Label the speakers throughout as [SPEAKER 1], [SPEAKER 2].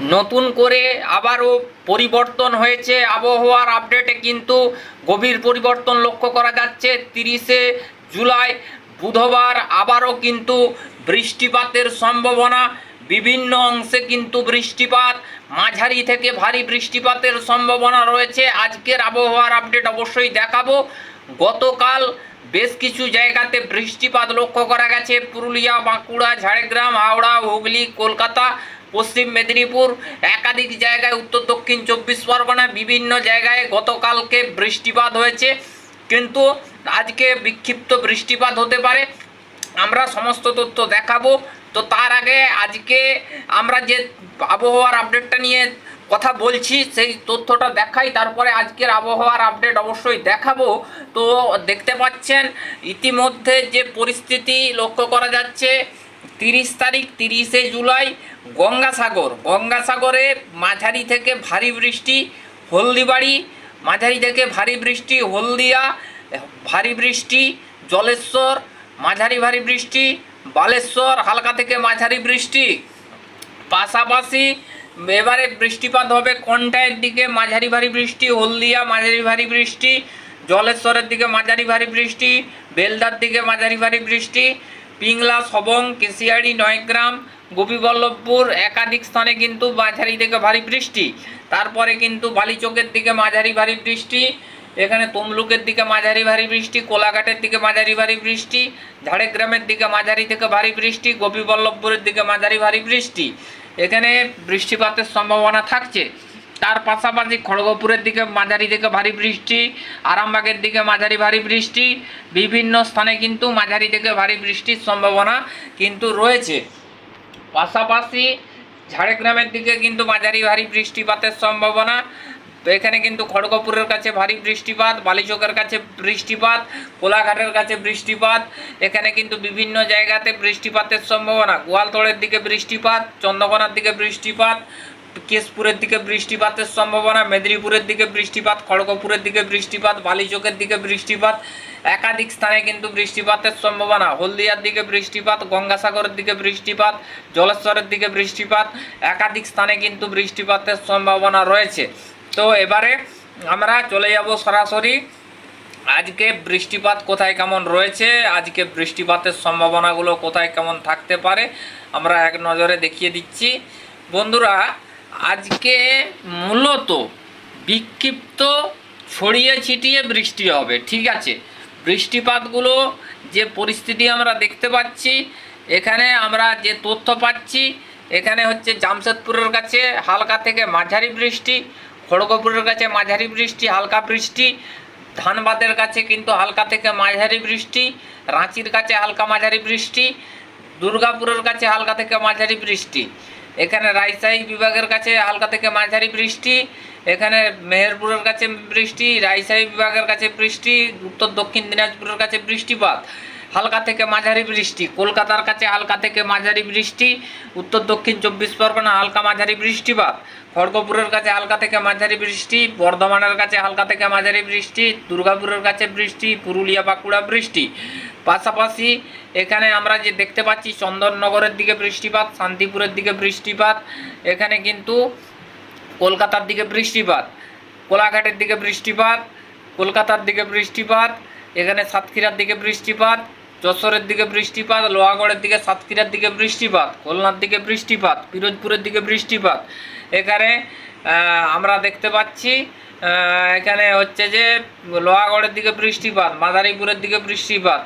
[SPEAKER 1] নতুন করে আবারও পরিবর্তন হয়েছে। আবহাওয়ার আপডেটে কিন্তু গভীর পরিবর্তন লক্ষ্য করা যাচ্ছে। তিরিশে জুলাই বুধবার আবারও কিন্তু বৃষ্টিপাতের সম্ভাবনা। বিভিন্ন অংশে কিন্তু বৃষ্টিপাত, মাঝারি থেকে ভারী বৃষ্টিপাতের সম্ভাবনা রয়েছে। আজকের আবহাওয়ার আপডেট অবশ্যই দেখাবো। গতকাল বেশ কিছু জায়গাতে বৃষ্টিপাত লক্ষ্য করা গেছে। পুরুলিয়া, বাঁকুড়া, ঝাড়গ্রাম, হাওড়া, হুগলি, কলকাতা। পশ্চিম মেদিনীপুর একাধিক জায়গায়, উত্তর, দক্ষিণ চব্বিশ পরগনা, বিভিন্ন জায়গায় গতকালকে বৃষ্টিপাত হয়েছে। কিন্তু আজকে বিক্ষিপ্ত বৃষ্টিপাত হতে পারে। আমরা সমস্ত তথ্য দেখাবো। তো তার আগে আজকে আমরা যে আবহাওয়ার আপডেটটা নিয়ে কথা বলছি, সেই তথ্যটা দেখাই। তারপরে আজকের আবহাওয়ার আপডেট অবশ্যই দেখাবো। তো দেখতে পাচ্ছেন, ইতিমধ্যে যে পরিস্থিতি লক্ষ্য করা যাচ্ছে তিরিশ তারিখ, তিরিশে জুলাই, গঙ্গাসাগর। গঙ্গাসাগরে মাঝারি থেকে ভারী বৃষ্টি, হলদিবাড়ি, মাঝারি থেকে ভারী বৃষ্টি, হলদিয়া, ভারী বৃষ্টি, জলেশ্বর, মাঝারি ভারী বৃষ্টি, বালেশ্বর, হালকা থেকে মাঝারি বৃষ্টি। পাশাপাশি এবারে বৃষ্টিপাত হবে কন্টায়ের দিকে? মাঝারি ভারী বৃষ্টি, হলদিয়া, মাঝারি ভারী বৃষ্টি, জলেশ্বরের দিকে মাঝারি ভারী বৃষ্টি, বেলদার দিকে মাঝারি ভারী বৃষ্টি পিংলা, সবং কেশিয়াড়ি নয়গ্রাম, গোপীবল্লভপুর একাধিক স্থানে কিন্তু মাঝারি থেকে ভারী বৃষ্টি। তারপরে কিন্তু বালিচকের দিকে মাঝারি ভারী বৃষ্টি, এখানে তমলুকের দিকে মাঝারি ভারী বৃষ্টি, কোলাঘাটের দিকে মাঝারি ভারী বৃষ্টি, ঝাড়গ্রামের দিকে মাঝারি থেকে ভারী বৃষ্টি, গোপীবল্লভপুরের দিকে মাঝারি ভারী বৃষ্টি। এখানে বৃষ্টিপাতের সম্ভাবনা থাকছে। তার পাশাপাশি খড়গপুরের দিকে মাঝারি থেকে ভারী বৃষ্টি, আরামবাগের দিকে মাঝারি ভারী বৃষ্টি, বিভিন্ন স্থানে কিন্তু মাঝারি থেকে ভারী বৃষ্টির সম্ভাবনা কিন্তু রয়েছে। পাশাপাশি ঝাড়গ্রামের দিকে কিন্তু মাঝারি ভারী বৃষ্টিপাতের সম্ভাবনা। তো এখানে কিন্তু খড়গপুরের কাছে ভারী বৃষ্টিপাত, বালিচকের কাছে বৃষ্টিপাত, কোলাঘাটের কাছে বৃষ্টিপাত, এখানে কিন্তু বিভিন্ন জায়গাতে বৃষ্টিপাতের সম্ভাবনা। গোয়ালতোড়ের দিকে বৃষ্টিপাত, চন্দ্রকোনার দিকে বৃষ্টিপাত কেশপুরের দিকে বৃষ্টিপাতের সম্ভাবনা, মেদিনীপুরের দিকে বৃষ্টিপাত, খড়গপুরের দিকে বৃষ্টিপাত, বালিচকের দিকে বৃষ্টিপাত, একাধিক স্থানে কিন্তু বৃষ্টিপাতের সম্ভাবনা। হলদিয়ার দিকে বৃষ্টিপাত, গঙ্গাসাগরের দিকে বৃষ্টিপাত, জলেশ্বরের দিকে বৃষ্টিপাত, একাধিক স্থানে কিন্তু বৃষ্টিপাতের সম্ভাবনা রয়েছে। তো এবারে আমরা চলে যাব সরাসরি, আজকে বৃষ্টিপাত কোথায় কেমন রয়েছে, আজকে বৃষ্টিপাতের সম্ভাবনাগুলো কোথায় কেমন থাকতে পারে, আমরা এক নজরে দেখিয়ে দিচ্ছি। বন্ধুরা আজকে মূলত বিক্ষিপ্ত ছড়িয়ে ছিটিয়ে বৃষ্টি হবে, ঠিক আছে? বৃষ্টিপাতগুলো যে পরিস্থিতি আমরা দেখতে পাচ্ছি, এখানে আমরা যে তথ্য পাচ্ছি, এখানে হচ্ছে জামশেদপুরের কাছে হালকা থেকে মাঝারি বৃষ্টি, খড়গপুরের কাছে মাঝারি বৃষ্টি, হালকা বৃষ্টি, ধানবাদের কাছে কিন্তু হালকা থেকে মাঝারি বৃষ্টি, রাঁচির কাছে হালকা মাঝারি বৃষ্টি, দুর্গাপুরের কাছে হালকা থেকে মাঝারি বৃষ্টি। এখানে রাজশাহী বিভাগের কাছে হালকা থেকে মাঝারি বৃষ্টি, এখানে মেহেরপুরের কাছে বৃষ্টি রাজশাহী বিভাগের কাছে বৃষ্টি, উত্তর দক্ষিণ দিনাজপুরের কাছে বৃষ্টিপাত, হালকা থেকে মাঝারি বৃষ্টি, কলকাতার কাছে হালকা থেকে মাঝারি বৃষ্টি, উত্তর দক্ষিণ চব্বিশ পরগনা হালকা মাঝারি বৃষ্টিপাত, খড়গপুরের কাছে হালকা থেকে মাঝারি বৃষ্টি, বর্ধমানের কাছে হালকা থেকে মাঝারি বৃষ্টি, দুর্গাপুরের কাছে বৃষ্টি, পুরুলিয়া বাঁকুড়া বৃষ্টি। পাশাপাশি এখানে আমরা যে দেখতে পাচ্ছি চন্দননগরের দিকে বৃষ্টিপাত শান্তিপুরের দিকে বৃষ্টিপাত এখানে কিন্তু কলকাতার দিকে বৃষ্টিপাত কোলাঘাটের দিকে বৃষ্টিপাত কলকাতার দিকে বৃষ্টিপাত এখানে সাতক্ষীরার দিকে বৃষ্টিপাত যশোরের দিকে বৃষ্টিপাত লোহাগড়ের দিকে সাতক্ষীরার দিকে বৃষ্টিপাত খুলনার দিকে বৃষ্টিপাত পিরোজপুরের দিকে বৃষ্টিপাত এখানে আমরা দেখতে পাচ্ছি এখানে হচ্ছে যে লোহাগড়ের দিকে বৃষ্টিপাত মাদারীপুরের দিকে বৃষ্টিপাত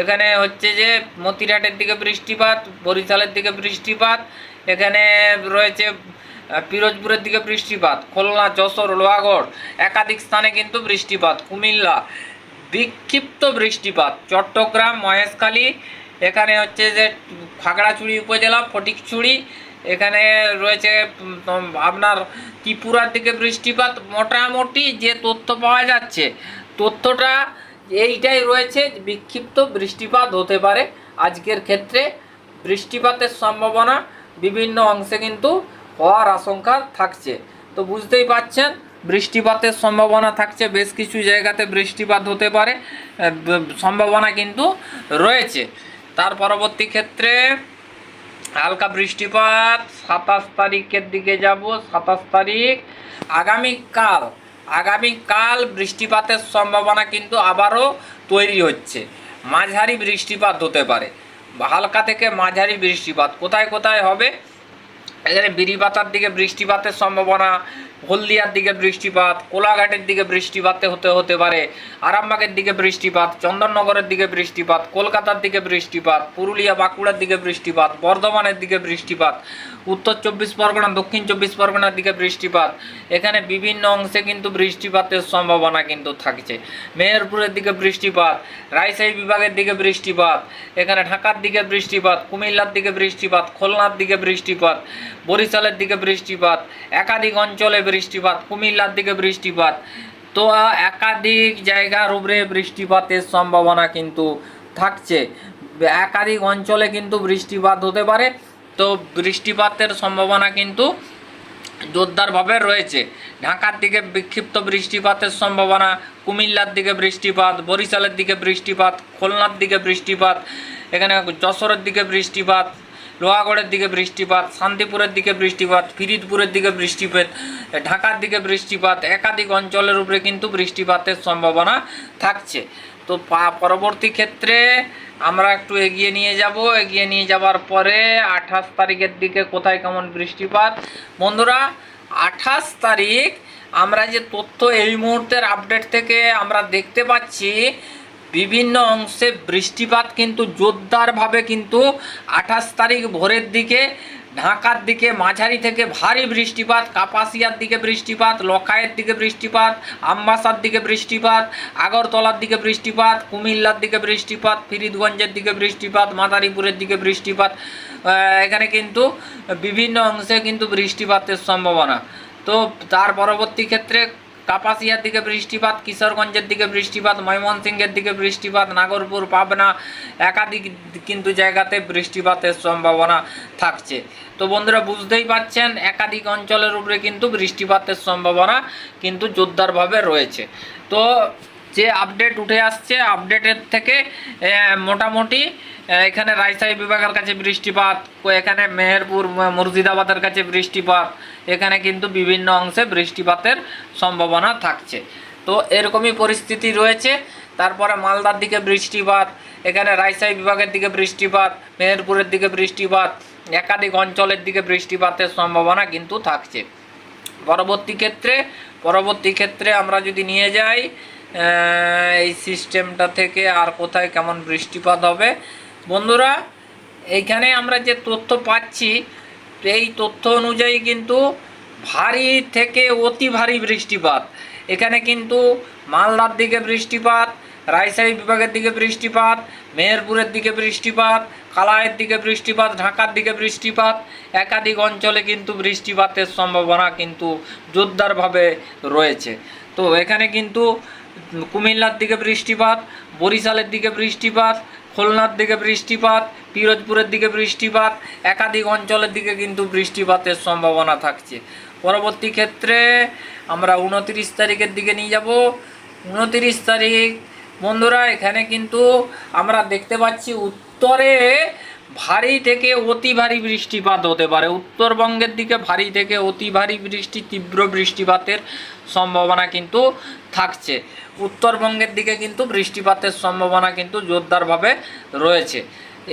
[SPEAKER 1] এখানে হচ্ছে যে মতিরাটের দিকে বৃষ্টিপাত, বরিশালের দিকে বৃষ্টিপাত, এখানে রয়েছে পিরোজপুরের দিকে বৃষ্টিপাত, খুলনা, যশোর, লোহাগড়, একাধিক স্থানে কিন্তু বৃষ্টিপাত, কুমিল্লা, বিক্ষিপ্ত বৃষ্টিপাত, চট্টগ্রাম, মহেশখালী, এখানে হচ্ছে যে খাগড়াছড়ি উপজেলা, ফটিকছড়ি, এখানে রয়েছে আপনার ত্রিপুরার দিকে বৃষ্টিপাত, মোটামুটি যে তথ্য পাওয়া যাচ্ছে, তথ্যটা এইটাই রয়েছে, বিক্ষিপ্ত বৃষ্টিপাত হতে পারে। আজকের ক্ষেত্রে বৃষ্টিপাতের সম্ভাবনা বিভিন্ন অংশে কিন্তু হওয়ার আশঙ্কা থাকছে। তো বুঝতেই পাচ্ছেন, বৃষ্টিপাতের সম্ভাবনা থাকছে, বেশ কিছু জায়গাতে বৃষ্টিপাত হতে পারে সম্ভাবনা কিন্তু রয়েছে। তার পরবর্তী ক্ষেত্রে হালকা বৃষ্টিপাত, সাতাশ তারিখের দিকে যাব, সাতাশ তারিখ। আগামীকাল আগামীকাল বৃষ্টিপাতের সম্ভাবনা কিন্তু আবারও তৈরি হচ্ছে। মাঝারি বৃষ্টিপাত হতে পারে। হালকা থেকে মাঝারি বৃষ্টিপাত। কোথায় কোথায় হবে? এখানে বিড়িপাতার দিকে বৃষ্টিপাতের সম্ভাবনা হলদিয়ার দিকে বৃষ্টিপাত কোলাঘাটের দিকে বৃষ্টিপাতে হতে হতে পারে আরামবাগের দিকে বৃষ্টিপাত চন্দননগরের দিকে বৃষ্টিপাত কলকাতার দিকে বৃষ্টিপাত পুরুলিয়া বাঁকুড়ার দিকে বৃষ্টিপাত বর্ধমানের দিকে বৃষ্টিপাত উত্তর চব্বিশ পরগনা দক্ষিণ চব্বিশ পরগনার দিকে বৃষ্টিপাত এখানে বিভিন্ন অংশে কিন্তু বৃষ্টিপাতের সম্ভাবনা কিন্তু থাকছে মেহেরপুরের দিকে বৃষ্টিপাত রাজশাহী বিভাগের দিকে বৃষ্টিপাত এখানে ঢাকার দিকে বৃষ্টিপাত কুমিল্লার দিকে বৃষ্টিপাত খুলনার দিকে বৃষ্টিপাত বরিশালের দিকে বৃষ্টিপাত একাধিক অঞ্চলে বৃষ্টিপাত, কুমিল্লার দিকে বৃষ্টিপাত। তো একাধিক জায়গার উপরে বৃষ্টিপাতের সম্ভাবনা কিন্তু থাকছে। একাধিক অঞ্চলে কিন্তু বৃষ্টিপাত হতে পারে। তো, বৃষ্টিপাতের সম্ভাবনা কিন্তু জোরদারভাবে রয়েছে। ঢাকার দিকে বিক্ষিপ্ত বৃষ্টিপাতের সম্ভাবনা, কুমিল্লার দিকে বৃষ্টিপাত, বরিশালের দিকে বৃষ্টিপাত, খুলনার দিকে বৃষ্টিপাত, এখানে যশোরের দিকে বৃষ্টিপাত লোহাগড়ের দিকে বৃষ্টিপাত, শান্তিপুরের দিকে বৃষ্টিপাত, ফিরিদপুরের দিকে বৃষ্টিপাত, ঢাকার দিকে বৃষ্টিপাত, একাধিক অঞ্চলের উপরে কিন্তু বৃষ্টিপাতের সম্ভাবনা থাকছে। তো পরবর্তী ক্ষেত্রে আমরা একটু এগিয়ে নিয়ে যাব। এগিয়ে নিয়ে যাওয়ার পরে আঠাশ তারিখের দিকে কোথায় কেমন বৃষ্টিপাত? বন্ধুরা, আঠাশ তারিখ আমরা যে তথ্য এই মুহূর্তের আপডেট থেকে আমরা দেখতে পাচ্ছি বিভিন্ন অংশে বৃষ্টিপাত কিন্তু জোরদারভাবে কিন্তু আঠাশ তারিখ ভোরের দিকে ঢাকার দিকে মাঝারি থেকে ভারী বৃষ্টিপাত, কাপাসিয়ার দিকে বৃষ্টিপাত লখাইয়ের দিকে বৃষ্টিপাত, আমবাসার দিকে বৃষ্টিপাত, আগরতলার দিকে বৃষ্টিপাত, কুমিল্লার দিকে বৃষ্টিপাত, ফিরিদগঞ্জের দিকে বৃষ্টিপাত, মাদারীপুরের দিকে বৃষ্টিপাত এখানে কিন্তু বিভিন্ন অংশে কিন্তু বৃষ্টিপাতের সম্ভাবনা। তো তার পরবর্তী ক্ষেত্রে কাপাসিয়ার দিকে বৃষ্টিপাত, কিশোরগঞ্জের দিকে বৃষ্টিপাত, ময়মনসিংহের দিকে বৃষ্টিপাত, নাগরপুর, পাবনা একাধিক কিন্তু জায়গাতে বৃষ্টিপাতের সম্ভাবনা থাকছে। তো বন্ধুরা, বুঝতেই পাচ্ছেন একাধিক অঞ্চলের উপরে কিন্তু বৃষ্টিপাতের সম্ভাবনা কিন্তু জোরদারভাবে রয়েছে। তো যে আপডেট উঠে আসছে আপডেটের থেকে মোটামুটি এখানে রাজশাহী বিভাগের কাছে বৃষ্টিপাত, এখানে মেহেরপুর মুর্শিদাবাদের কাছে বৃষ্টিপাত, এখানে কিন্তু বিভিন্ন অংশে বৃষ্টিপাতের সম্ভাবনা থাকছে। তো এরকমই পরিস্থিতি রয়েছে। তারপরে মালদার দিকে বৃষ্টিপাত, এখানে রাজশাহী বিভাগের দিকে বৃষ্টিপাত, মেহেরপুরের দিকে বৃষ্টিপাত, একাধিক অঞ্চলের দিকে বৃষ্টিপাতের সম্ভাবনা কিন্তু থাকছে। পরবর্তী ক্ষেত্রে পরবর্তী ক্ষেত্রে আমরা যদি নিয়ে যাই এই সিস্টেমটা থেকে আর কোথায় কেমন বৃষ্টিপাত হবে। বন্ধুরা এইখানে আমরা যে তথ্য পাচ্ছি, এই তথ্য অনুযায়ী কিন্তু ভারী থেকে অতি ভারী বৃষ্টিপাত। এখানে কিন্তু মালদার দিকে বৃষ্টিপাত, রাজশাহী বিভাগের দিকে বৃষ্টিপাত, মেহেরপুরের দিকে বৃষ্টিপাত কালায়ের দিকে বৃষ্টিপাত, ঢাকার দিকে বৃষ্টিপাত। একাধিক অঞ্চলে কিন্তু বৃষ্টিপাতের সম্ভাবনা কিন্তু জোরদারভাবে রয়েছে। তো এখানে কিন্তু কুমিল্লার দিকে বৃষ্টিপাত, বরিশালের দিকে বৃষ্টিপাত, খুলনার দিকে বৃষ্টিপাত, পিরোজপুরের দিকে বৃষ্টিপাত, একাধিক অঞ্চলের দিকে কিন্তু বৃষ্টিপাতের সম্ভাবনা থাকছে। পরবর্তী ক্ষেত্রে আমরা উনতিরিশ তারিখের দিকে নিয়ে যাব। উনতিরিশ তারিখ, বন্ধুরা, এখানে কিন্তু আমরা দেখতে পাচ্ছি উত্তরে ভারী থেকে অতি ভারী বৃষ্টিপাত হতে পারে। উত্তরবঙ্গের দিকে ভারী থেকে অতি ভারী বৃষ্টি, তীব্র বৃষ্টিপাতের সম্ভাবনা কিন্তু থাকছে। উত্তরবঙ্গের দিকে কিন্তু বৃষ্টিপাতের সম্ভাবনা কিন্তু জোরদারভাবে রয়েছে।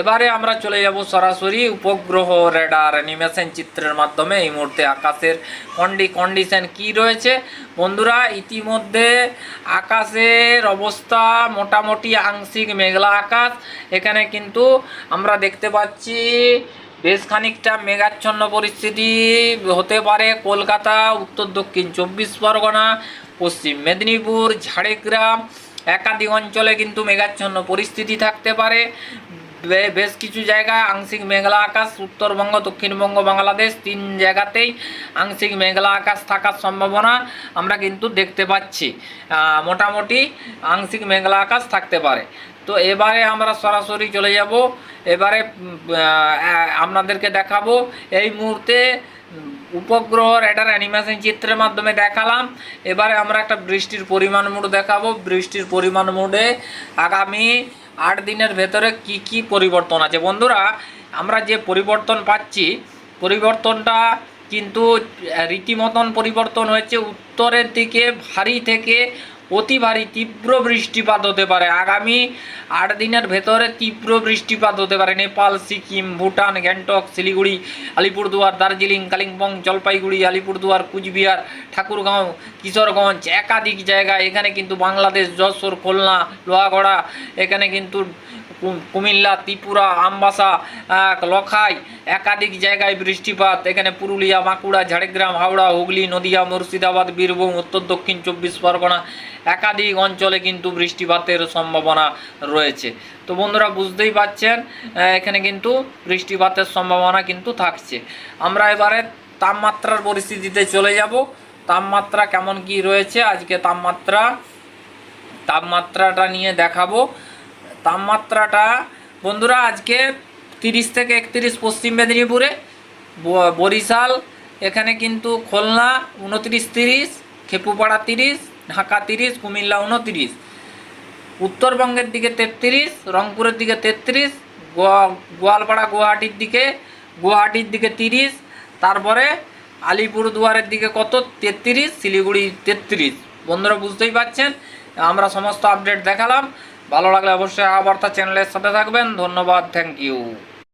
[SPEAKER 1] এবারে আমরা চলে যাব সরাসরি উপগ্রহ রেডার অ্যানিমেশন চিত্রের মাধ্যমে। এই মুহূর্তে আকাশের কন্ডি কন্ডিশন কি রয়েছে? বন্ধুরা, ইতিমধ্যে আকাশের অবস্থা মোটামুটি আংশিক মেঘলা আকাশ। এখানে কিন্তু আমরা দেখতে পাচ্ছি বেশ খানিকটা মেঘাচ্ছন্ন পরিস্থিতি হতে পারে কলকাতা, উত্তর দক্ষিণ, চব্বিশ পরগনা, পশ্চিম মেদিনীপুর, ঝাড়গ্রাম, একাধিক অঞ্চলে কিন্তু মেঘাচ্ছন্ন পরিস্থিতি থাকতে পারে। বেশ কিছু জায়গায় আংশিক মেঘলা আকাশ, উত্তরবঙ্গ, দক্ষিণবঙ্গ, বাংলাদেশ তিন জায়গাতেই আংশিক মেঘলা আকাশ থাকার সম্ভাবনা আমরা কিন্তু দেখতে পাচ্ছি। মোটামুটি আংশিক মেঘলা আকাশ থাকতে পারে। তো এবারে আমরা সরাসরি চলে যাব এবারে আপনাদেরকে দেখাবো এই মুহূর্তে উপগ্রহ রেডার অ্যানিমেশন চিত্রের মাধ্যমে দেখালাম। এবারে আমরা একটা বৃষ্টির পরিমাণ মোড দেখাবো। বৃষ্টির পরিমাণ মোডে আগামী আট দিনের ভেতরে কি কি পরিবর্তন আছে? বন্ধুরা, আমরা যে পরিবর্তন পাচ্ছি, পরিবর্তনটা কিন্তু রীতিমতন পরিবর্তন হয়েছে। উত্তরের দিকে, ভারী থেকে অতি ভারী তীব্র বৃষ্টিপাত হতে পারে। আগামী আট দিনের ভেতরে তীব্র বৃষ্টিপাত হতে পারে। নেপাল, সিকিম, ভুটান, গ্যাংটক, শিলিগুড়ি, আলিপুরদুয়ার, দার্জিলিং, কালিম্পং, জলপাইগুড়ি, আলিপুরদুয়ার, কুচবিহার, ঠাকুরগাঁও, কিশোরগঞ্জ একাধিক জায়গায়। এখানে কিন্তু বাংলাদেশ, যশোর, খুলনা, লোহাগড়া, এখানে কিন্তু কুমিল্লা, ত্রিপুরা, আমবাসা লখাই, একাধিক জায়গায় বৃষ্টিপাত। এখানে পুরুলিয়া বাঁকুড়া ঝাড়গ্রাম, হাওড়া, হুগলি, নদিয়া, মুর্শিদাবাদ, বীরভূম, উত্তর দক্ষিণ চব্বিশ পরগনা একাধিক অঞ্চলে কিন্তু বৃষ্টিপাতের সম্ভাবনা রয়েছে। তো বন্ধুরা, বুঝতেই পাচ্ছেন এখানে কিন্তু বৃষ্টিপাতের সম্ভাবনা কিন্তু থাকছে। আমরা এবারে তাপমাত্রার পরিস্থিতিতে চলে যাব। তাপমাত্রা কেমন কি রয়েছে? আজকে তাপমাত্রা, তাপমাত্রাটা নিয়ে দেখাবো। তাপমাত্রাটা, বন্ধুরা আজকে তিরিশ থেকে একত্রিশ পশ্চিম মেদিনীপুরে বরিশাল, এখানে কিন্তু খুলনা উনত্রিশ তিরিশ, খেপুপাড়া তিরিশ, ঢাকা তিরিশ, কুমিল্লা উনত্রিশ, উত্তরবঙ্গের দিকে তেত্রিশ, রংপুরের দিকে তেত্রিশ গোয়ালপাড়া গুয়াহাটির দিকে গুয়াহাটির দিকে তিরিশ, তারপরে আলিপুরদুয়ারের দিকে কত? তেত্রিশ, শিলিগুড়ি তেত্রিশ। বন্ধুরা বুঝতেই পাচ্ছেন আমরা সমস্ত আপডেট দেখালাম। ভালো লাগলে অবশ্যই আবার তার চ্যানেলের সাথে থাকবেন। ধন্যবাদ থ্যাংক ইউ